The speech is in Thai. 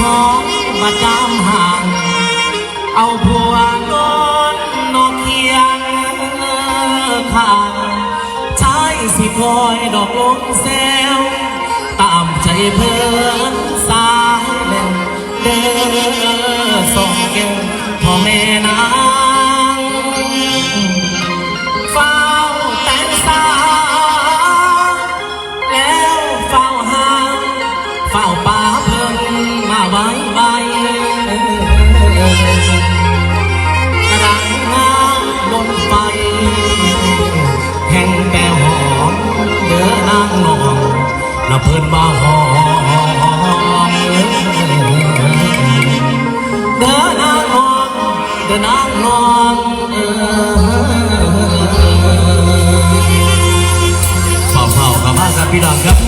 ของประจำห่าง เอาผัวนดนนกเคียงข้างช้สิคอยดอกลงแซวตามใจเพื่อ เพิ่นมาหอมเดิอนางนอนเดิอนางนอนเฝ่าเฝ้ากับมาครับพี่น้องครับ